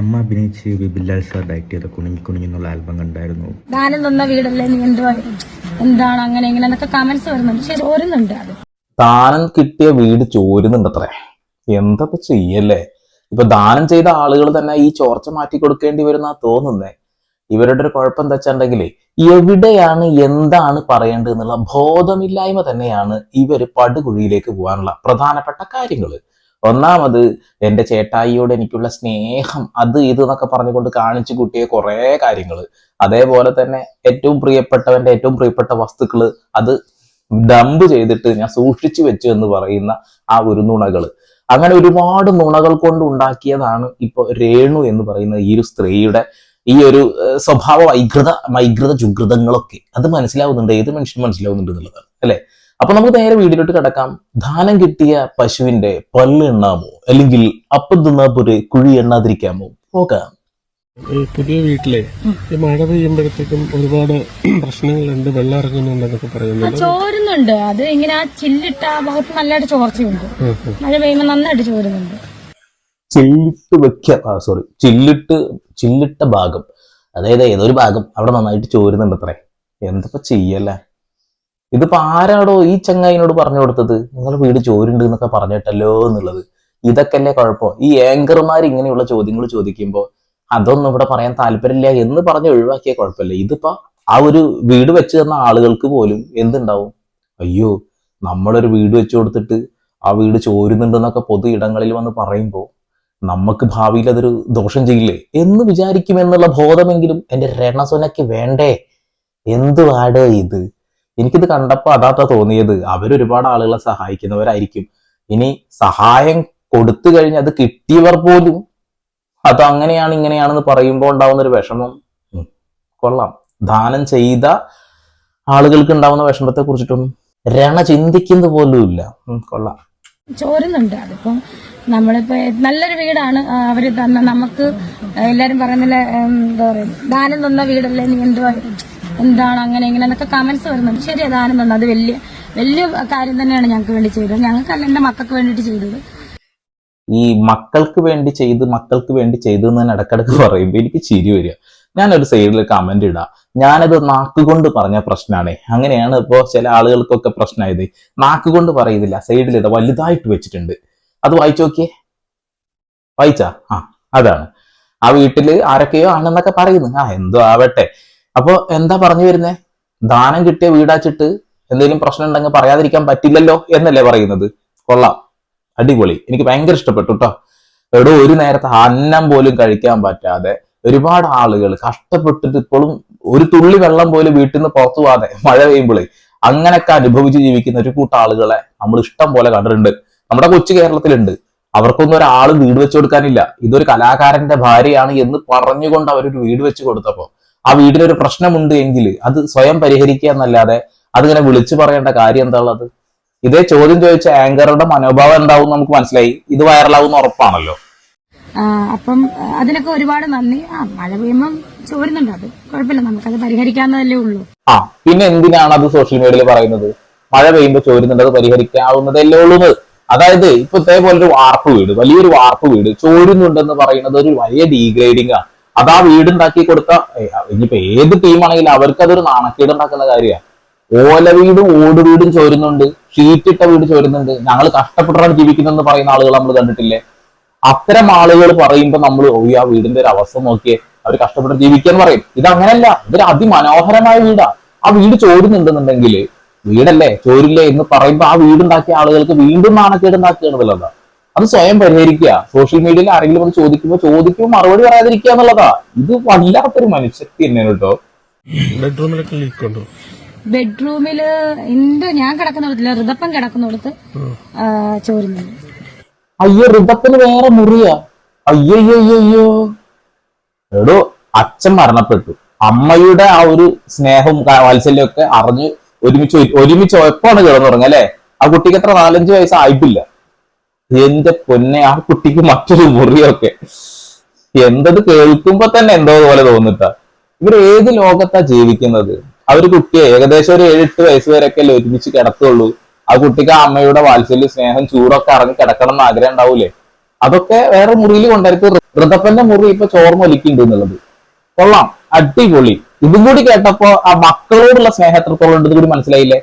അമ്മ അഭിനയിച്ച് ബിബിലാൽ sir direct ചെയ്ത കുണുങ്ങി കുണുങ്ങി എന്നുള്ള ആൽബം കണ്ടായിരുന്നു. ദാനം തന്ന വീടല്ലേ നീ എന്തുവാ എന്താണ് അങ്ങനെ ഇങ്ങനെ എന്നൊക്കെ കമന്റ്സ് വരുന്നുണ്ട്. ശരി ഓരുന്നുണ്ട് അത്. ദാനം കിട്ടിയ വീട് ചോരുന്നുണ്ടത്രേ. എന്താ ചെയ്യല്ലേ? ഇപ്പൊ ദാനം ചെയ്ത ആളുകൾ തന്നെ ഈ ചോർച്ച മാറ്റി കൊടുക്കേണ്ടി വരുന്ന തോന്നുന്നേ. ഇവരുടെ ഒരു കുഴപ്പം എന്താ വെച്ചിട്ടുണ്ടെങ്കിലേ എവിടെയാണ് എന്താണ് പറയേണ്ടത് എന്നുള്ള ബോധമില്ലായ്മ തന്നെയാണ് ഇവർ പടുകുഴിയിലേക്ക് പോകാനുള്ള പ്രധാനപ്പെട്ട കാര്യങ്ങൾ ഒന്നാമത് എന്റെ ചേട്ടായിയോട് എനിക്കുള്ള സ്നേഹം അത് ഇത് എന്നൊക്കെ പറഞ്ഞുകൊണ്ട് കാണിച്ചു കൂട്ടിയ കുറേ കാര്യങ്ങൾ അതേപോലെ തന്നെ ഏറ്റവും പ്രിയപ്പെട്ടവന്റെ ഏറ്റവും പ്രിയപ്പെട്ട വസ്തുക്കൾ അത് ഡംപ് ചെയ്തിട്ട് ഞാൻ സൂക്ഷിച്ചു വെച്ചു എന്ന് പറയുന്ന ആ ഒരു നുണകൾ അങ്ങനെ ഒരുപാട് നുണകൾ കൊണ്ട് ഉണ്ടാക്കിയതാണ് ഇപ്പൊ രേണു എന്ന് പറയുന്ന ഈ ഒരു സ്ത്രീയുടെ ഈ ഒരു സ്വഭാവ വൈകൃത വൈകൃത ജുഗൃതങ്ങളൊക്കെ അത് മനസ്സിലാവുന്നുണ്ട്. ഏത് മനുഷ്യനും മനസ്സിലാവുന്നുണ്ട് എന്നുള്ളതാണ്. അല്ലെ? അപ്പൊ നമുക്ക് നേരെ വീട്ടിലോട്ട് കിടക്കാം. ദാനം കിട്ടിയ പശുവിന്റെ പല്ല് എണ്ണാമോ? അല്ലെങ്കിൽ അപ്പം തിന്നാ പോരെ കുഴി എണ്ണാതിരിക്കാമോ? പോകാം ഈ പുതിയ വീട്ടിലെ ഈ മഴ പെയ്യുമ്പോഴത്തേക്കും ഒരുപാട് പ്രശ്നങ്ങളുണ്ട് വെള്ളം ഇറങ്ങുന്നുണ്ടെന്നൊക്കെ പറയുന്നുണ്ട്. ചോരുന്നുണ്ട്. അത് ഇങ്ങനെ ആ ചില്ലിട്ട ആ ഭാഗത്ത് നല്ലതായിട്ട് ചോർച്ചയുണ്ട്. മഴ പെയ്യുമ്പോ നന്നായിട്ട് ചോരുന്നുണ്ട്. ചില്ലിട്ട് വെക്ക ആ സോറി ചില്ലിട്ട് ചില്ലിട്ട ഭാഗം. അതായത് ഏതൊരു ഭാഗം അവിടെ നന്നായിട്ട് ചോരുന്നുണ്ട് അത്രേ എന്തപ്പോ ചെയ്യല്ലേ? ഇതിപ്പോ ആരാടോ ഈ ചങ്ങായിനോട് പറഞ്ഞു കൊടുത്തത്? നിങ്ങൾ വീട് ചോരുണ്ട് എന്നൊക്കെ പറഞ്ഞിട്ടല്ലോ എന്നുള്ളത്. ഇതൊക്കെ അല്ലേ കുഴപ്പം? ഈ ഏങ്കർമാർ ഇങ്ങനെയുള്ള ചോദ്യങ്ങൾ ചോദിക്കുമ്പോൾ അതൊന്നും ഇവിടെ പറയാൻ താല്പര്യമില്ല എന്ന് പറഞ്ഞ് ഒഴിവാക്കിയ കുഴപ്പമില്ല. ഇതിപ്പോ ആ ഒരു വീട് വെച്ച് തന്ന ആളുകൾക്ക് പോലും എന്തുണ്ടാവും? അയ്യോ നമ്മളൊരു വീട് വെച്ചു കൊടുത്തിട്ട് ആ വീട് ചോരുന്നുണ്ടെന്നൊക്കെ പൊതു ഇടങ്ങളിൽ വന്ന് പറയുമ്പോൾ നമുക്ക് ഭാവിയിൽ അതൊരു ദോഷം ചെയ്യില്ലേ? എന്ന് വിചാരിക്കുമെന്നുള്ള ബോധമെങ്കിലും എന്റെ രണസൊനയ്ക്ക് വേണ്ടേ? എന്തുവാടോ ഇത്? എനിക്കിത് കണ്ടപ്പോൾ അതാത്ത തോന്നിയത്. അവരൊരുപാട് ആളുകളെ സഹായിക്കുന്നവരായിരിക്കും. ഇനി സഹായം കൊടുത്തു കഴിഞ്ഞ് അത് കിട്ടിയവർ പോലും അത് അങ്ങനെയാണ് ഇങ്ങനെയാണെന്ന് പറയുമ്പോൾ ഉണ്ടാവുന്ന ഒരു വിഷമം കൊള്ളാം. ദാനം ചെയ്ത ആളുകൾക്ക് ഉണ്ടാവുന്ന വിഷമത്തെ കുറിച്ചിട്ടൊന്നും രണ ചിന്തിക്കുന്നത് പോലും ഇല്ല. കൊള്ളാം. ചോരുന്നുണ്ട് അതിപ്പം നമ്മളിപ്പോ നല്ലൊരു വീടാണ് അവർ തന്ന നമുക്ക് എല്ലാരും പറയുന്നില്ല എന്താ പറയാ ദാനം തന്ന വീടല്ലേ നീ എന്തുവാ? എന്താണ് അങ്ങനെ ഇങ്ങനെ എന്നൊക്കെ കമന്റ്സ് വരുന്നുണ്ട്. ശരി തന്ന അത് വലിയ വലിയ കാര്യം തന്നെയാണ് ഞങ്ങൾക്ക് വേണ്ടി ചെയ്തത്. ഞങ്ങൾക്കല്ല എന്റെ മക്കൾക്ക് വേണ്ടിയിട്ട് ചെയ്തത്. ഈ മക്കൾക്ക് വേണ്ടി ചെയ്ത് മക്കൾക്ക് വേണ്ടി ചെയ്തു എന്ന് തന്നെ ഇടക്കിടക്ക് പറയുമ്പോൾ എനിക്ക് ചിരി വരിക. ഞാനൊരു സൈഡിൽ കമന്റ് ഇടാം. ഞാനത് നാക്കുകൊണ്ട് പറഞ്ഞ പ്രശ്നമാണേ അങ്ങനെയാണ് ഇപ്പോ ചില ആളുകൾക്കൊക്കെ പ്രശ്നമായത് നാക്കുകൊണ്ട് പറയുന്നില്ല. സൈഡിൽ ഇതാ വലുതായിട്ട് വെച്ചിട്ടുണ്ട്. അത് വായിച്ചു നോക്കിയേ. വായിച്ചാ? ആ അതാണ്. ആ വീട്ടിൽ ആരൊക്കെയോ ആണെന്നൊക്കെ പറയുന്നു. ആ എന്തോ ആവട്ടെ. അപ്പൊ എന്താ പറഞ്ഞു വരുന്നേ? ദാനം കിട്ടിയ വീടാച്ചിട്ട് എന്തെങ്കിലും പ്രശ്നം ഉണ്ടെങ്കിൽ പറയാതിരിക്കാൻ പറ്റില്ലല്ലോ എന്നല്ലേ പറയുന്നത്. കൊള്ളാം. അടിപൊളി. എനിക്ക് ഭയങ്കര ഇഷ്ടപ്പെട്ടു കേട്ടോ എവിടെ ഒരു നേരത്തെ അന്നം പോലും കഴിക്കാൻ പറ്റാതെ ഒരുപാട് ആളുകൾ കഷ്ടപ്പെട്ടിട്ട് ഇപ്പോഴും ഒരു തുള്ളി വെള്ളം പോലും വീട്ടിൽ നിന്ന് പുറത്തു പോകാതെ മഴ പെയ്യുമ്പോഴേ അങ്ങനെയൊക്കെ അനുഭവിച്ച് ജീവിക്കുന്ന ഒരു കൂട്ടം ആളുകളെ നമ്മൾ ഇഷ്ടം പോലെ കണ്ടിട്ടുണ്ട്. നമ്മുടെ കൊച്ചു കേരളത്തിലുണ്ട്. അവർക്കൊന്നും ഒരാൾ വീട് വെച്ചു കൊടുക്കാനില്ല. ഇതൊരു കലാകാരന്റെ ഭാര്യയാണ് എന്ന് പറഞ്ഞുകൊണ്ട് അവരൊരു വീട് വെച്ച് കൊടുത്തപ്പോ ആ വീടിനൊരു പ്രശ്നമുണ്ട് എങ്കിൽ അത് സ്വയം പരിഹരിക്കുക എന്നല്ലാതെ അതിങ്ങനെ വിളിച്ചു പറയേണ്ട കാര്യം എന്താ ഉള്ളത് ഇതേ ചോദ്യം ചോദിച്ച ആങ്കറുടെ മനോഭാവം എന്താവും നമുക്ക് മനസ്സിലായി. ഇത് വൈറലാവും ഉറപ്പാണല്ലോ. അപ്പം അതിനൊക്കെ ഒരുപാട് നന്ദി. ആ മഴ പെയ്യുമ്പം ചോരുന്നുണ്ട് അത്. കുഴപ്പമില്ല നമുക്കത് പരിഹരിക്കാവുന്നതല്ലേ ഉള്ളൂ. ആ പിന്നെ എന്തിനാണ് അത് സോഷ്യൽ മീഡിയയിൽ പറയുന്നത്? മഴ പെയ്യുമ്പോൾ ചോരുന്നുണ്ട് അത് പരിഹരിക്കാവുന്നതല്ലേ ഉള്ളൂ അതായത് ഇപ്പൊ ഇതേപോലെ ഒരു വാർപ്പ് വീട് വലിയൊരു വാർപ്പ് വീട് ചോരുന്നുണ്ടെന്ന് പറയുന്നത് ഒരു വലിയ ഡീഗ്രേഡിംഗ് ആണ് അത് ആ വീടുണ്ടാക്കി കൊടുത്ത ഇനിയിപ്പോ ഏത് ടീമാണെങ്കിലും അവർക്ക് അതൊരു നാണക്കേട് ഉണ്ടാക്കുന്ന കാര്യമാണ് ഓല വീടും ഓട് വീടും ചോരുന്നുണ്ട്. ഷീറ്റിട്ട വീട് ചോരുന്നുണ്ട്. ഞങ്ങൾ കഷ്ടപ്പെട്ടാണ് ജീവിക്കുന്നതെന്ന് പറയുന്ന ആളുകൾ നമ്മൾ കണ്ടിട്ടില്ലേ? അത്തരം ആളുകൾ പറയുമ്പോൾ നമ്മൾ ഓ ആ വീടിന്റെ ഒരു അവസ്ഥ നോക്കിയേ. അവർ കഷ്ടപ്പെട്ട് ജീവിക്കാൻ പറയും. ഇത് അങ്ങനല്ല. ഇതൊരു അതിമനോഹരമായ വീടാ. ആ വീട് ചോരുന്നുണ്ടെന്നുണ്ടെങ്കിൽ വീടല്ലേ? ചോരില്ലേ എന്ന് പറയുമ്പോൾ ആ വീടുണ്ടാക്കിയ ആളുകൾക്ക് വീണ്ടും നാണക്കേട് ഉണ്ടാക്കുകയാണ് എന്നുള്ളതാ അത് സ്വയം പരിഹരിക്കുക. സോഷ്യൽ മീഡിയയിൽ ആരെങ്കിലും അത് ചോദിക്കുമ്പോൾ ചോദിക്കുമ്പോൾ മറുപടി പറയാതിരിക്കുക എന്നുള്ളതാ. ഇത് വല്ലാത്തൊരു മനുഷ്യക്തി തന്നെയാണ് കേട്ടോ. ബെഡ്റൂമിലൊക്കെ ലീക്ക് ഉണ്ടോ? ബെഡ്റൂമിൽ എന്റെ ഞാൻ കിടക്കുന്നിടത്തില്ല. ഋതപ്പം കിടക്കുന്നിടത്ത് ചോരുന്നുണ്ട്. അയ്യോ ഋതപ്പന് വേറെ മുറിയാ. അയ്യോ അയ്യോ അയ്യോ അയ്യോ എടോ അച്ഛൻ മരണപ്പെട്ടു. അമ്മയുടെ ആ ഒരു സ്നേഹവും വാത്സല്യമൊക്കെ ഒക്കെ അറിഞ്ഞ് ഒരുമിച്ച് ഒരുമിച്ച് ഒപ്പാണ് കിടന്നുറങ്ങുക അല്ലെ? ആ കുട്ടിക്ക് എത്ര നാലഞ്ച് വയസ്സായിട്ടില്ല. എന്റെ പൊന്നെ ആ കുട്ടിക്ക് മറ്റൊരു മുറിയൊക്കെ. എന്തത് കേൾക്കുമ്പോ തന്നെ എന്തോ പോലെ തോന്നിട്ടാ. ഇവർ ഏത് ലോകത്താ ജീവിക്കുന്നത്? അവർ കുട്ടിയെ ഏകദേശം ഒരു ഏഴെട്ട് വയസ്സ് വരെയൊക്കെ അല്ലേ ഒരുമിച്ച് കിടത്തുള്ളൂ. ആ കുട്ടിക്ക് ആ അമ്മയുടെ വാത്സല്യ സ്നേഹം ചൂടൊക്കെ ഇറങ്ങി കിടക്കണം എന്ന് ആഗ്രഹം ഉണ്ടാവൂലേ? അതൊക്കെ വേറെ മുറിയിൽ കൊണ്ടായിരിക്കും ഋതപ്പന്റെ മുറി ഇപ്പൊ ചോർന്ന് ഒലിക്കുന്നുണ്ട് എന്നുള്ളത്. കൊള്ളാം. അടിപൊളി. ഇതും കൂടി കേട്ടപ്പോ ആ മക്കളോടുള്ള സ്നേഹം എത്രത്തോളം ഉണ്ടെന്ന് കൂടി മനസ്സിലായില്ലേ?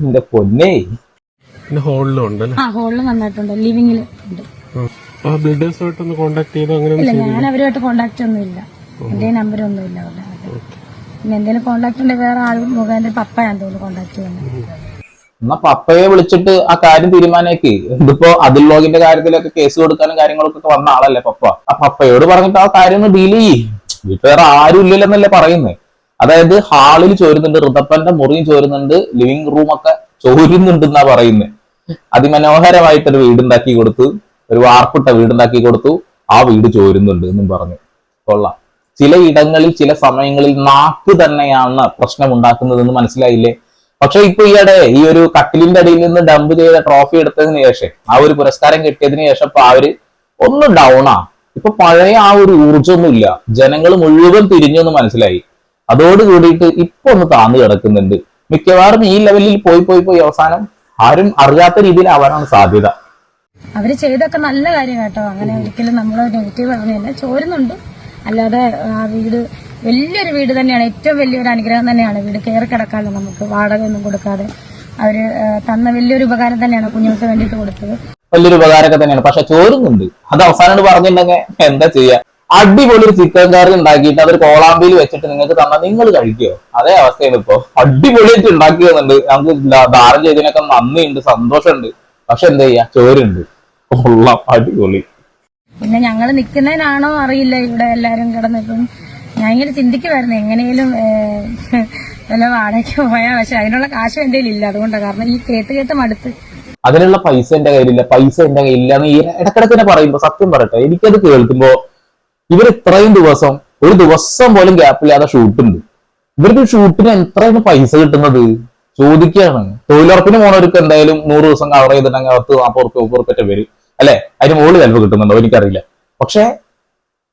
എന്റെ പൊന്നേ. പിന്നെ ഹോളിലും ഉണ്ട് ആ ഹോളിൽ നന്നായിട്ടുണ്ട്. ലിവിങ്ങിൽ ഉണ്ട്. ആ. ബിൽഡേഴ്സുമായിട്ടൊന്ന് കോണ്ടാക്ട് ചെയ്ത്? അങ്ങനെ ഇല്ല ഞാൻ അവരുമായിട്ട് കോണ്ടാക്ട് ഒന്നും ഇല്ല എന്റെ നമ്പർ ഒന്നും ഇല്ല അവരുടെ പിന്നെ എന്തെങ്കിലും കോണ്ടാക്ട് ഉണ്ട് വേറെ ആൾ മുഖേന പപ്പയാന്ന് തോന്നുന്നു കോണ്ടാക്ട് ചെയ്യുന്നത്. എന്നാ പപ്പയെ വിളിച്ചിട്ട് ആ കാര്യം തീരുമാനമാക്കി ഇതിപ്പോ അതിൽ ലോഗിന്റെ കാര്യത്തിലൊക്കെ കേസ് കൊടുക്കാനും കാര്യങ്ങളൊക്കെ വന്ന ആളല്ലേ പപ്പ? ആ പപ്പയോട് പറഞ്ഞിട്ട് ആ കാര്യം ഒന്ന് ഡീൽ ചെയ്യ്. വീട്ടിൽ വേറെ ആരും ഇല്ലല്ലെന്നല്ലേ പറയുന്നത് അതായത് ഹാളിൽ ചോരുന്നുണ്ട് ഋതപ്പന്റെ മുറിയും ചോരുന്നുണ്ട് ലിവിംഗ് റൂമൊക്കെ ഒക്കെ ചോരുന്നുണ്ടെന്നാ പറയുന്നത് അതിമനോഹരമായിട്ടൊരു വീടുണ്ടാക്കി കൊടുത്തു. ഒരു വാർപ്പിട്ട വീടുണ്ടാക്കി കൊടുത്തു. ആ വീട് ചോരുന്നുണ്ട് എന്നും പറഞ്ഞു. കൊള്ളാം. ചില ഇടങ്ങളിൽ ചില സമയങ്ങളിൽ നാക്ക് തന്നെയാണ് പ്രശ്നം ഉണ്ടാക്കുന്നതെന്ന് മനസ്സിലായില്ലേ? പക്ഷെ ഇപ്പൊ ഈയിടെ ഈ ഒരു കട്ടിലിന്റെ അടിയിൽ നിന്ന് ഡംപ് ചെയ്ത ട്രോഫി എടുത്തതിന് ശേഷം ആ ഒരു പുരസ്കാരം കിട്ടിയതിന് ശേഷം ഇപ്പൊ അവർ ഒന്ന് ഡൗണാ ഇപ്പൊ പഴയ ആ ഒരു ഊർജമൊന്നും ഇല്ല ജനങ്ങൾ മുഴുവൻ തിരിഞ്ഞു എന്ന് മനസ്സിലായി. അതോട് കൂടിയിട്ട് ഇപ്പൊ ഒന്ന് താന്നു കിടക്കുന്നുണ്ട്. മിക്കവാറും ഈ ലെവലിൽ പോയി പോയി പോയി അവസാനം ആരും അറിയാത്ത രീതിയിൽ ആവാനാണ് സാധ്യത. അവർ ചെയ്തൊക്കെ നല്ല കാര്യം കേട്ടോ. അങ്ങനെ ഒരിക്കലും നമ്മൾ നെഗറ്റീവ് പറഞ്ഞില്ല ചോരുന്നുണ്ട്. അല്ലാതെ ആ വീട് വലിയൊരു വീട് തന്നെയാണ്. ഏറ്റവും വലിയൊരു അനുഗ്രഹം തന്നെയാണ്. വീട് കയറി കിടക്കാതെ നമുക്ക് വാടക ഒന്നും കൊടുക്കാതെ അവർ തന്ന വലിയൊരു ഉപകാരം തന്നെയാണ് കുഞ്ഞുങ്ങൾക്ക് വേണ്ടിയിട്ട് കൊടുത്തത്. വലിയൊരു ഉപകാരമൊക്കെ തന്നെയാണ്. പക്ഷെ ചോരുന്നുണ്ട്. അത് അവസാനം പറഞ്ഞിട്ടുണ്ടെങ്കിൽ എന്താ ചെയ്യാ? അടിപൊളി ഒരു ചിക്കൻ കറി ഉണ്ടാക്കിയിട്ട് അതൊരു കോളാമ്പിയിൽ വെച്ചിട്ട് നിങ്ങൾക്ക് തന്നാൽ നിങ്ങൾ കഴിക്കുമോ അതേ അവസ്ഥയാണ് ഇപ്പോ. അടിപൊളിയായിട്ട് ഉണ്ടാക്കി തന്നുണ്ട് നമുക്ക് ധാരണ ദാനം ചെയ്തതിനൊക്കെ നന്ദിയുണ്ട് സന്തോഷമുണ്ട്. പക്ഷെ എന്താ ചെയ്യാ? ചോരുണ്ട്. കൊള്ളാം അടിപൊളി. പിന്നെ ഞങ്ങൾ നിൽക്കുന്നതിനാണോ അറിയില്ല ഇവിടെ എല്ലാരും കിടന്നിട്ടും. ഞാൻ ഇങ്ങനെ ചിന്തിക്കുമായിരുന്നു എങ്ങനെയും നല്ല വാടകയ്ക്ക് പോയാ പക്ഷെ അതിനുള്ള കാശ് എന്റെ ഇല്ല. അതുകൊണ്ടാണ് കാരണം ഈ കേട്ട് കേട്ട് മടുത്ത്. അതിനുള്ള പൈസ എന്റെ കയ്യിലില്ല പൈസ എന്റെ കയ്യിലില്ല എന്ന് ഈ ഇടക്കിടക്ക് തന്നെ പറയുമ്പോ സത്യം പറയട്ടെ എനിക്കത് കേൾക്കുമ്പോ ഇവർ ഇത്രയും ദിവസം ഒരു ദിവസം പോലും ഗ്യാപ്പില്ലാതെ ഷൂട്ടുണ്ട് ഇവർക്ക് ഷൂട്ടിന് എത്രയാണ് പൈസ കിട്ടുന്നത്? ചോദിക്കുകയാണ്. തൊഴിലുറപ്പിന് പോണവർക്ക് എന്തായാലും നൂറ് ദിവസം കവർ ചെയ്തിട്ടുണ്ടെങ്കിൽ പത്ത് നാൽപ്പത് ഉറുപ്പ് മുപ്പത് റുപ്യ വരും. അല്ലെ? അതിന് മുകളിൽ ചിലവ് കിട്ടുന്നുണ്ടോ? എനിക്കറിയില്ല. പക്ഷെ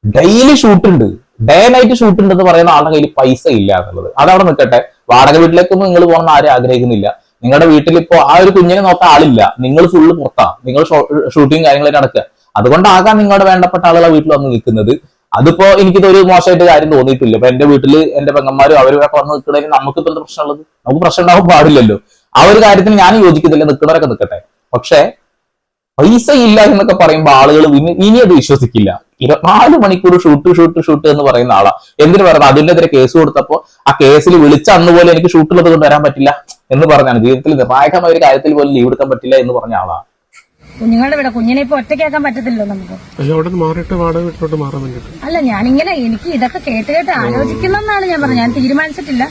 ഡെയിലി ഷൂട്ട് ഉണ്ട്. ഡേ നൈറ്റ് ഷൂട്ട് ഉണ്ടെന്ന് പറയുന്ന ആളുടെ കയ്യിൽ പൈസ ഇല്ല എന്നുള്ളത്. അതവിടെ നിൽക്കട്ടെ. വാടക വീട്ടിലേക്കൊന്നും നിങ്ങൾ പോകണം ആരും ആഗ്രഹിക്കുന്നില്ല. നിങ്ങളുടെ വീട്ടിൽ ഇപ്പോ ആ ഒരു കുഞ്ഞിനെ നോക്കാൻ ആളില്ല. നിങ്ങൾ ഫുള്ള് പുറത്താ. നിങ്ങൾ ഷൂട്ടിങ് കാര്യങ്ങളൊക്കെ നടക്കുക. അതുകൊണ്ടാകാം നിങ്ങളുടെ വേണ്ടപ്പെട്ട ആളുകളെ വീട്ടിൽ വന്ന് നിൽക്കുന്നത്. അതിപ്പോ എനിക്കിത് ഒരു മോശമായിട്ട് കാര്യം തോന്നിയിട്ടില്ല. ഇപ്പൊ എന്റെ വീട്ടിൽ എന്റെ പെങ്ങന്മാരും അവരൊക്കെ വന്ന് നിൽക്കണമെങ്കിൽ നമുക്ക് ഇപ്പൊ പ്രശ്നമുള്ളത്? നമുക്ക് പ്രശ്നം ഉണ്ടാവാൻ പാടില്ലല്ലോ. ആ ഒരു കാര്യത്തിന് ഞാൻ യോജിക്കുന്നില്ല. നിൽക്കുന്നവരൊക്കെ നിൽക്കട്ടെ. പക്ഷെ പൈസ ഇല്ല എന്നൊക്കെ പറയുമ്പോൾ ആളുകൾ ഇനി അത് വിശ്വസിക്കില്ല. ഇരുപത്തിനാല് മണിക്കൂർ ഷൂട്ട് ഷൂട്ട് ഷൂട്ട് എന്ന് പറയുന്ന ആളാ. എന്തിനു പറയുന്നത് അതിനെതിരെ കേസ് കൊടുത്തപ്പോ ആ കേസിൽ വിളിച്ച അന്ന് പോലെ എനിക്ക് ഷൂട്ടിലത് കൊണ്ട് വരാൻ പറ്റില്ല എന്ന് പറഞ്ഞാണ്. ജീവിതത്തിൽ നിർണായകമായ ഒരു കാര്യത്തിൽ പോലും ലീവ് എടുക്കാൻ പറ്റില്ല എന്ന് പറഞ്ഞ ആളാ. കുഞ്ഞുങ്ങളുടെ ഇവിടെ കുഞ്ഞിനെ ഇപ്പൊ ഒറ്റയ്ക്കാക്കാൻ പറ്റത്തില്ലല്ലോ നമുക്ക്. അല്ല ഞാനിങ്ങനെ എനിക്ക് ഇതൊക്കെ കേട്ട് കേട്ട് ആലോചിക്കുന്നെന്നാണ് ഞാൻ പറഞ്ഞത്. ഞാൻ തീരുമാനിച്ചിട്ടില്ല.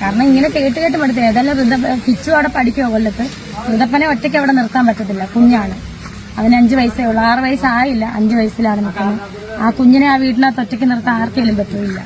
കാരണം ഇങ്ങനെ കേട്ട് കേട്ട് പഠിത്തം. ഏതായാലും വൃദ്ധ കിച്ചു അവിടെ പഠിക്കുമോ കൊല്ലത്ത്. വൃദ്ധപ്പനെ ഒറ്റയ്ക്ക് അവിടെ നിർത്താൻ പറ്റത്തില്ല. കുഞ്ഞാണ്. അവന് അഞ്ചു വയസ്സേ ഉള്ളൂ. ആറ് വയസ്സായില്ല. അഞ്ചു വയസ്സിലാണ് നിൽക്കുന്നത്. ആ കുഞ്ഞിനെ ആ വീട്ടിനകത്ത് ഒറ്റയ്ക്ക് നിർത്താൻ ആർക്കെങ്കിലും പറ്റില്ല.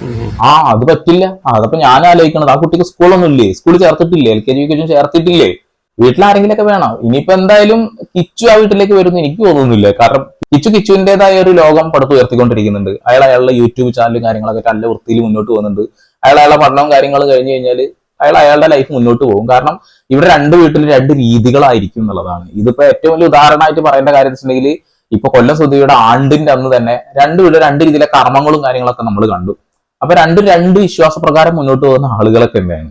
ആ അത് പറ്റില്ല. ആ, അതപ്പോ ഞാൻ ആലോചിക്കണത് ആ കുട്ടിക്ക് സ്കൂളൊന്നും ഇല്ലേ സ്കൂളിൽ ചേർത്തിട്ടില്ലേ? എൽ കെ ജി ചേർത്തിട്ടില്ലേ? വീട്ടിൽ ആരെങ്കിലൊക്കെ വേണം? ഇനിയിപ്പോ എന്തായാലും കിച്ചു ആ വീട്ടിലേക്ക് വരുന്നു എനിക്ക് തോന്നുന്നില്ല. കാരണം കിച്ചു കിച്ചുവിന്റേതായ ഒരു ലോകം പടുത്തുയർത്തിക്കൊണ്ടിരിക്കുന്നുണ്ട് അയാൾ അയാളുടെ യൂട്യൂബ് ചാനലും കാര്യങ്ങളൊക്കെ നല്ല വൃത്തിയിൽ മുന്നോട്ട് പോകുന്നുണ്ട്. അയാൾ അയാളുടെ പഠനവും കാര്യങ്ങളും കഴിഞ്ഞു കഴിഞ്ഞാൽ അയാൾ അയാളുടെ ലൈഫ് മുന്നോട്ട് പോകും. കാരണം ഇവിടെ രണ്ട് വീട്ടിൽ രണ്ട് രീതികളായിരിക്കും എന്നുള്ളതാണ്. ഇതിപ്പോ ഏറ്റവും വലിയ ഉദാഹരണമായിട്ട് പറയേണ്ട കാര്യം വെച്ചിട്ടുണ്ടെങ്കിൽ ഇപ്പൊ കൊല്ലം സുധിയുടെ ആണ്ടിന്റെ അന്ന് തന്നെ രണ്ട് വീട് രണ്ട് രീതിയിലെ കർമ്മങ്ങളും കാര്യങ്ങളൊക്കെ നമ്മൾ കണ്ടു. അപ്പൊ രണ്ടും രണ്ട് വിശ്വാസപ്രകാരം മുന്നോട്ട് പോകുന്ന ആളുകളൊക്കെ തന്നെയാണ്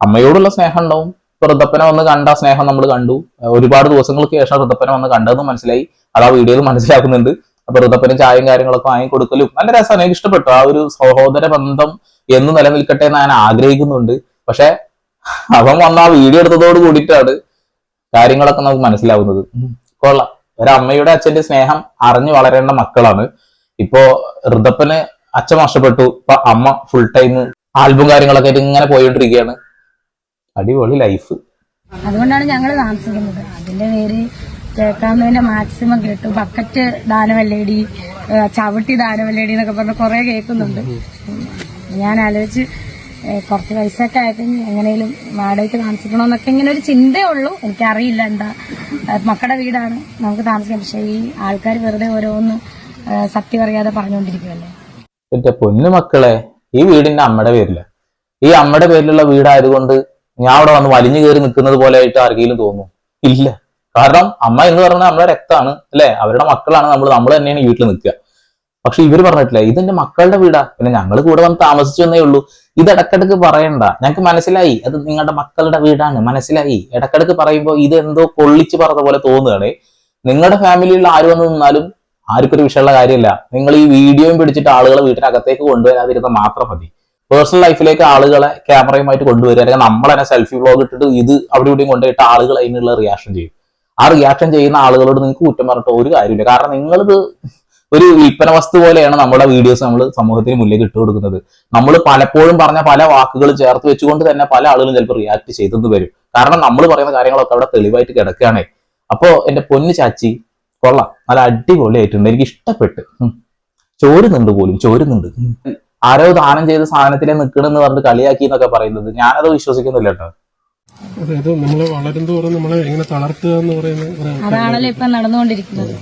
അമ്മയോടുള്ള സ്നേഹം ഉണ്ടാവും ഇപ്പൊ ഋതപ്പനെ വന്ന് കണ്ട സ്നേഹം നമ്മൾ കണ്ടു. ഒരുപാട് ദിവസങ്ങൾക്ക് ശേഷം ഋതപ്പനെ വന്ന് കണ്ടതെന്ന് മനസ്സിലായി. അത് ആ വീഡിയോയിൽ മനസ്സിലാക്കുന്നുണ്ട്. അപ്പൊ ഋതപ്പന് ചായയും കാര്യങ്ങളൊക്കെ വാങ്ങി കൊടുക്കലും നല്ല രസമാണ്. എനിക്ക് ഇഷ്ടപ്പെട്ടു. ആ ഒരു സഹോദര ബന്ധം എന്ന് നിലനിൽക്കട്ടെ എന്ന് ഞാൻ ആഗ്രഹിക്കുന്നുണ്ട്. പക്ഷെ അവൻ വന്ന ആ വീഡിയോ എടുത്തതോട് കൂടിയിട്ടാണ് കാര്യങ്ങളൊക്കെ നമുക്ക് മനസ്സിലാവുന്നത്. കൊള്ളാം. ഒരമ്മയുടെ അച്ഛന്റെ സ്നേഹം അറിഞ്ഞു വളരേണ്ട മക്കളാണ്. ഇപ്പോ ഋതപ്പന് അച്ഛൻ നഷ്ടപ്പെട്ടു ഇപ്പൊ അമ്മ ഫുൾ ടൈം ആൽബം കാര്യങ്ങളൊക്കെ ആയിട്ട് ഇങ്ങനെ പോയിക്കൊണ്ടിരിക്കുകയാണ്. അടിപൊളി ലൈഫ് അതുകൊണ്ടാണ് ഞങ്ങൾ താമസിക്കുന്നത്. അതിന്റെ പേര് കേൾക്കാവുന്നതിന്റെ മാക്സിമം കേട്ടു. ബക്കറ്റ് ദാനവല്ലേടി ചവിട്ടി ദാനവല്ലേടി എന്നൊക്കെ പറഞ്ഞ് കുറെ കേൾക്കുന്നുണ്ട്. ഞാൻ ആലോചിച്ച് കുറച്ച് പൈസ ഒക്കെ ആയിട്ട് എങ്ങനെയും വാടകയ്ക്ക് താമസിക്കണമെന്നൊക്കെ ഇങ്ങനെ ഒരു ചിന്തയേ ഉള്ളൂ എനിക്കറിയില്ല എന്താ. മക്കളുടെ വീടാണ് നമുക്ക് താമസിക്കാം പക്ഷെ ഈ ആൾക്കാർ വെറുതെ ഓരോന്ന് സത്യം അറിയാതെ പറഞ്ഞുകൊണ്ടിരിക്കുമല്ലേ എന്റെ പൊന്നു മക്കളെ ഈ വീടിന്റെ അമ്മയുടെ പേരില്ല ഈ അമ്മയുടെ പേരിലുള്ള വീടായതുകൊണ്ട് ഞാൻ അവിടെ വന്ന് വലിഞ്ഞു കയറി നിൽക്കുന്നത് പോലെ ആയിട്ട് ആർക്കെങ്കിലും തോന്നുന്നു? ഇല്ല. കാരണം അമ്മ എന്ന് പറഞ്ഞാൽ നമ്മളെ രക്തമാണ് അല്ലെ? അവരുടെ മക്കളാണ് നമ്മൾ നമ്മൾ തന്നെയാണ് വീട്ടിൽ നിൽക്കുക. പക്ഷെ ഇവർ പറഞ്ഞിട്ടില്ല ഇതെന്റെ മക്കളുടെ വീടാ. പിന്നെ ഞങ്ങൾ കൂടെ വന്ന് താമസിച്ചു എന്നേ ഉള്ളൂ. ഇത് ഇടക്കിടക്ക് പറയണ്ട. ഞങ്ങൾക്ക് മനസ്സിലായി അത് നിങ്ങളുടെ മക്കളുടെ വീടാണ്. മനസ്സിലായി. ഇടക്കിടക്ക് പറയുമ്പോൾ ഇത് എന്തോ കൊള്ളിച്ച് പറഞ്ഞ പോലെ തോന്നുകയാണ്. നിങ്ങളുടെ ഫാമിലിയിൽ ആര് വന്ന് നിന്നാലും ആർക്കൊരു വിഷയമുള്ള കാര്യമില്ല. നിങ്ങൾ ഈ വീഡിയോയും പിടിച്ചിട്ട് ആളുകളെ വീട്ടിനകത്തേക്ക് കൊണ്ടുവരാതിരുന്ന മാത്രം മതി. പേഴ്സണൽ ലൈഫിലേക്ക് ആളുകളെ ക്യാമറയുമായിട്ട് കൊണ്ടുവരിക അല്ലെങ്കിൽ നമ്മൾ തന്നെ സെൽഫി ബ്ലോഗ് ഇട്ടിട്ട് ഇത് അവിടെ ഇവിടെയും കൊണ്ടുപോയിട്ട് ആളുകൾ അതിനുള്ള റിയാക്ഷൻ ചെയ്യും. ആ റിയാക്ഷൻ ചെയ്യുന്ന ആളുകളോട് നിങ്ങൾക്ക് കുറ്റം പറഞ്ഞിട്ട് ഒരു കാര്യമില്ല. കാരണം നിങ്ങളിത് ഒരു വിൽപ്പന വസ്തു പോലെയാണ് നമ്മുടെ വീഡിയോസ് നമ്മൾ സമൂഹത്തിന് മുന്നിലേക്ക് ഇട്ട് കൊടുക്കുന്നത്. നമ്മൾ പലപ്പോഴും പറഞ്ഞ പല വാക്കുകൾ ചേർത്ത് വെച്ചുകൊണ്ട് തന്നെ പല ആളുകളും ചിലപ്പോൾ റിയാക്ട് ചെയ്തെന്ന് വരും. കാരണം നമ്മൾ പറയുന്ന കാര്യങ്ങളൊക്കെ അവിടെ തെളിവായിട്ട് കിടക്കുകയാണ്. അപ്പോ എന്റെ പൊന്നു ചാച്ചി കൊള്ളാം. നല്ല അടിപൊളിയായിട്ടുണ്ട്. എനിക്ക് ഇഷ്ടപ്പെട്ട്. ചോരുന്നുണ്ട് പോലും ചോരുന്നുണ്ട്. ആരോ ദാനം ചെയ്ത സാധനത്തിലെ നിൽക്കണമെന്ന് പറഞ്ഞിട്ട് കളിയാക്കി എന്നൊക്കെ പറയുന്നത്. ഞാനത് വിശ്വസിക്കുന്നില്ല കേട്ടോ. അതായത് നമ്മൾ വളരും തോറും നമ്മളെ എങ്ങനെ തളർത്തുക എന്ന് പറയുന്ന ഒരു ആൾക്കാര് അതാണല്ലോ ഇപ്പൊ നടന്നുകൊണ്ടിരിക്കുന്നത്.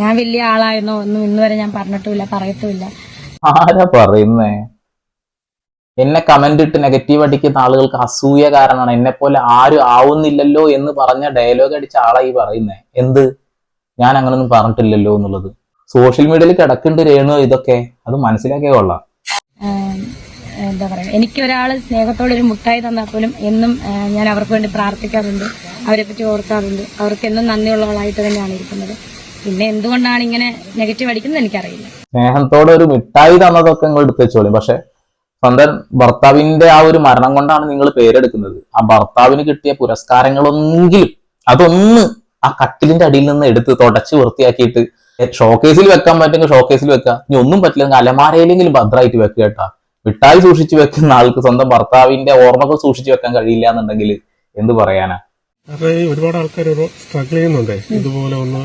ഞാൻ വലിയ ആളായിരുന്നോ. ഒന്നും ഇന്ന് വരെ ഞാൻ പറഞ്ഞിട്ടുമില്ല പറയത്തുമില്ല. ആരാ പറയുന്നേ? എന്നെ കമന്റ് ഇട്ട് നെഗറ്റീവ് അടിക്കുന്ന ആളുകൾക്ക് അസൂയ കാരണമാണ്. എന്നെ പോലെ ആരും ആവുന്നില്ലല്ലോ എന്ന് പറഞ്ഞ ഡയലോഗ് അടിച്ച ആളായി ഈ പറയുന്നേ. എന്ത്? ഞാൻ അങ്ങനൊന്നും പറഞ്ഞിട്ടില്ലല്ലോ എന്നുള്ളത്. സോഷ്യൽ മീഡിയയിൽ കിടക്കുന്നുണ്ട് രേണു ഇതൊക്കെ. അത് മനസ്സിലാക്കിയ കൊള്ളാം. എന്താ പറയാ എനിക്ക് ഒരാൾ സ്നേഹത്തോടെ ഒരു മുട്ടായി തന്നാൽ പോലും എന്നും ഞാൻ അവർക്ക് വേണ്ടി പ്രാർത്ഥിക്കാറുണ്ട് അവരെ പറ്റി ഓർക്കാറുണ്ട്. അവർക്ക് എന്നും നന്ദിയുള്ളവളായിട്ട് തന്നെയാണ് ഇരിക്കുന്നത്. പിന്നെ എന്തുകൊണ്ടാണ് ഇങ്ങനെ നെഗറ്റീവ് അടിക്കുന്നത് എനിക്കറിയില്ല. സ്നേഹത്തോടെ ഒരു മിഠായി തന്നതൊക്കെ നിങ്ങൾ എടുത്തു വെച്ചോളി. പക്ഷെ സ്വന്തം ഭർത്താവിന്റെ ആ ഒരു മരണം കൊണ്ടാണ് നിങ്ങൾ പേരെടുക്കുന്നത്. ആ ഭർത്താവിന് കിട്ടിയ പുരസ്കാരങ്ങളൊന്നെങ്കിലും അതൊന്ന് ആ കട്ടിലിന്റെ അടിയിൽ നിന്ന് എടുത്ത് തുടച്ച് വൃത്തിയാക്കിയിട്ട് ഷോക്കേസിൽ വെക്കാൻ പറ്റുമെങ്കിൽ ഷോക്കേസിൽ വെക്കാം. ഇനി ഒന്നും പറ്റില്ലെങ്കിൽ അലമാരയിലെങ്കിലും ഭദ്രമായിട്ട് വെക്കുക കേട്ടാ. മിഠായി സൂക്ഷിച്ചു വെക്കുന്ന ആൾക്ക് സ്വന്തം ഭർത്താവിന്റെ ഓർമ്മകൾ സൂക്ഷിച്ചു വെക്കാൻ കഴിയില്ല എന്നുണ്ടെങ്കിൽ എന്ത് പറയാനാ? ഒരുപാട് ആൾക്കാർ ഒരു സ്ട്രഗിൾ ചെയ്യുന്നുണ്ടേ? ഇതുപോലെ ഒന്ന്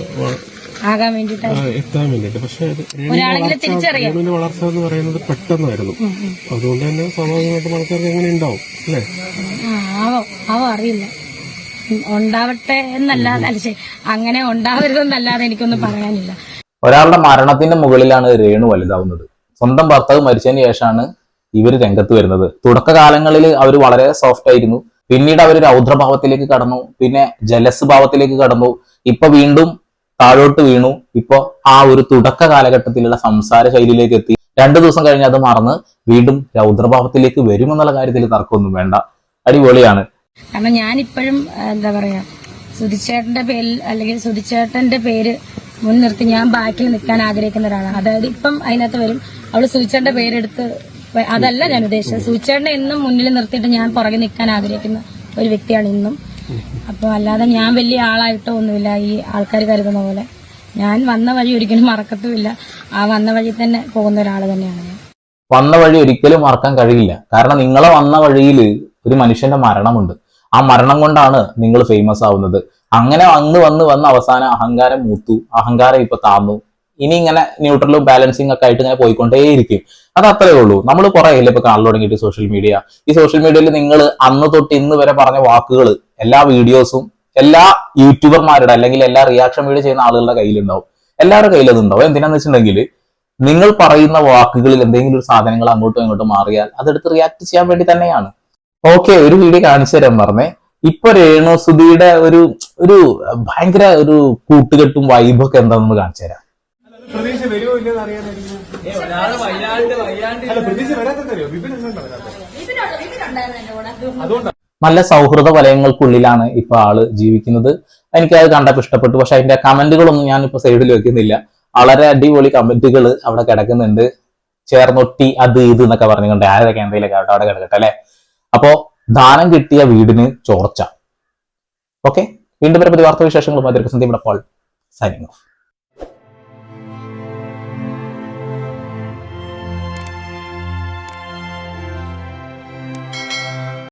എത്താൻ വേണ്ടിട്ട് പക്ഷെ ഒരാളെങ്കിലും വളർച്ച-. എന്ന് പറയുന്നത് പെട്ടെന്നായിരുന്നു. അതുകൊണ്ട് തന്നെ സ്വാഭാവികമായിട്ടും ആൾക്കാർക്ക് എങ്ങനെ ഉണ്ടാവും അല്ലേ? ആവോ ആവോ അറിയില്ല. ഉണ്ടാവട്ടെ എന്നല്ല അല്ല ശരി അങ്ങനെ ഉണ്ടാവരുതെന്നല്ലാതെ എനിക്കൊന്നും പറയാനില്ല. ഒരാളുടെ മരണത്തിന്റെ മുകളിലാണ് രേണു വലുതാവുന്നത്. സ്വന്തം ഭർത്താവ് മരിച്ചതിന് ശേഷമാണ് ഇവർ രംഗത്ത് വരുന്നത്. തുടക്കകാലങ്ങളിൽ അവർ വളരെ സോഫ്റ്റ് ആയിരുന്നു. പിന്നീട് അവർ രൗദ്രഭാവത്തിലേക്ക് കടന്നു. പിന്നെ ജലസ് ഭാവത്തിലേക്ക് കടന്നു. ഇപ്പൊ വീണ്ടും താഴോട്ട് വീണു. ഇപ്പൊ ആ ഒരു തുടക്ക കാലഘട്ടത്തിലുള്ള സംസാര ശൈലിയിലേക്ക് എത്തി. രണ്ടു ദിവസം കഴിഞ്ഞ് അത് മറന്ന് വീണ്ടും രൗദ്രഭാവത്തിലേക്ക് വരുമെന്നുള്ള കാര്യത്തിൽ തർക്കമൊന്നും വേണ്ട. അടിപൊളിയാണ്. കാരണം ഞാനിപ്പോഴും എന്താ പറയാ സുധിച്ചേട്ടന്റെ പേരിൽ അല്ലെങ്കിൽ സുധിച്ചേട്ടന്റെ പേര് മുൻനിർത്തി ഞാൻ ബാക്കിൽ നിൽക്കാൻ ആഗ്രഹിക്കുന്ന ഒരാളാണ് അതായത് ഇപ്പം അതിനകത്ത് വരും. അവൾ സുധിച്ചേട്ടന്റെ പേരെടുത്ത് അതല്ല ഞാൻ ഉദ്ദേശിച്ചത്. സുധിച്ചേട്ടനെ എന്നും മുന്നിൽ നിർത്തിയിട്ട് ഞാൻ പുറകെ നിൽക്കാൻ ആഗ്രഹിക്കുന്ന ഒരു വ്യക്തിയാണ് ഇന്നും. അപ്പോൾ അല്ലാതെ ഞാൻ വലിയ ആളായിട്ടോ ഒന്നുമില്ല. ഈ ആൾക്കാർ കരുതുന്ന പോലെ ഞാൻ വന്ന വഴി ഒരിക്കലും മറക്കത്തുമില്ല. ആ വന്ന വഴി തന്നെ പോകുന്ന ഒരാൾ തന്നെയാണ് ഞാൻ. വന്ന വഴി ഒരിക്കലും മറക്കാൻ കഴിയില്ല. കാരണം നിങ്ങളെ വന്ന വഴിയിൽ ഒരു മനുഷ്യന്റെ മരണമുണ്ട്. ആ മരണം കൊണ്ടാണ് നിങ്ങൾ ഫേമസ് ആവുന്നത്. അങ്ങനെ വന്ന് വന്ന് വന്ന് അവസാനം അഹങ്കാരം മൂത്തു. അഹങ്കാരം ഇപ്പൊ താന്നു. ഇനി ഇങ്ങനെ ന്യൂട്രലും ബാലൻസിങ് ഒക്കെ ആയിട്ട് ഇങ്ങനെ പോയിക്കൊണ്ടേയിരിക്കും. അത് അത്രേ ഉള്ളൂ. നമ്മൾ കുറെ ഇല്ല ഇപ്പൊ കാണാൻ തുടങ്ങിയിട്ട് സോഷ്യൽ മീഡിയ ഈ സോഷ്യൽ മീഡിയയിൽ നിങ്ങൾ അന്ന് തൊട്ട് ഇന്ന് വരെ പറഞ്ഞ വാക്കുകൾ എല്ലാ വീഡിയോസും എല്ലാ യൂട്യൂബർമാരുടെ അല്ലെങ്കിൽ എല്ലാ റിയാക്ഷൻ വീഡിയോ ചെയ്യുന്ന ആളുകളുടെ കയ്യിലുണ്ടാവും. എല്ലാവരുടെ കയ്യിൽ അതുണ്ടാവും. എന്തിനാന്ന് വെച്ചിട്ടുണ്ടെങ്കിൽ നിങ്ങൾ പറയുന്ന വാക്കുകളിൽ എന്തെങ്കിലും ഒരു സാധനങ്ങൾ അങ്ങോട്ടും ഇങ്ങോട്ടും മാറിയാൽ അതെടുത്ത് റിയാക്ട് ചെയ്യാൻ വേണ്ടി തന്നെയാണ്. ഓക്കെ ഒരു വീഡിയോ കാണിച്ചു തരാൻ പറഞ്ഞേ. ഇപ്പൊ രേണുസുതിയുടെ ഒരു ഒരു ഭയങ്കര ഒരു കൂട്ടുകെട്ടും വൈബൊക്കെ എന്താണെന്ന് കാണിച്ചു തരാം. പ്രതീക്ഷ വരുമോ ഇല്ലെന്ന് നല്ല സൗഹൃദ വലയങ്ങൾക്കുള്ളിലാണ് ഇപ്പൊ ആൾ ജീവിക്കുന്നത്. എനിക്ക് അത് കണ്ടപ്പോൾ ഇഷ്ടപ്പെട്ടു. പക്ഷെ അതിന്റെ കമന്റുകളൊന്നും ഞാൻ ഇപ്പൊ സൈഡിൽ വെക്കുന്നില്ല. വളരെ അടിപൊളി കമന്റുകൾ അവിടെ കിടക്കുന്നുണ്ട്. ചേർന്നൊട്ടി അത് ഇത് എന്നൊക്കെ പറഞ്ഞുകൊണ്ട് ആരൊക്കെ എന്തെങ്കിലുമൊക്കെ ആവട്ടെ അവിടെ കിടക്കട്ടെ അല്ലെ? അപ്പോ ദാനം കിട്ടിയ വീടിന് ചോർച്ച. ഓക്കെ വീണ്ടും പരപ്പതി വാർത്താ വിശേഷങ്ങളുമായി സന്ദീപ് പോൾ സൈനിങ് ഓഫ്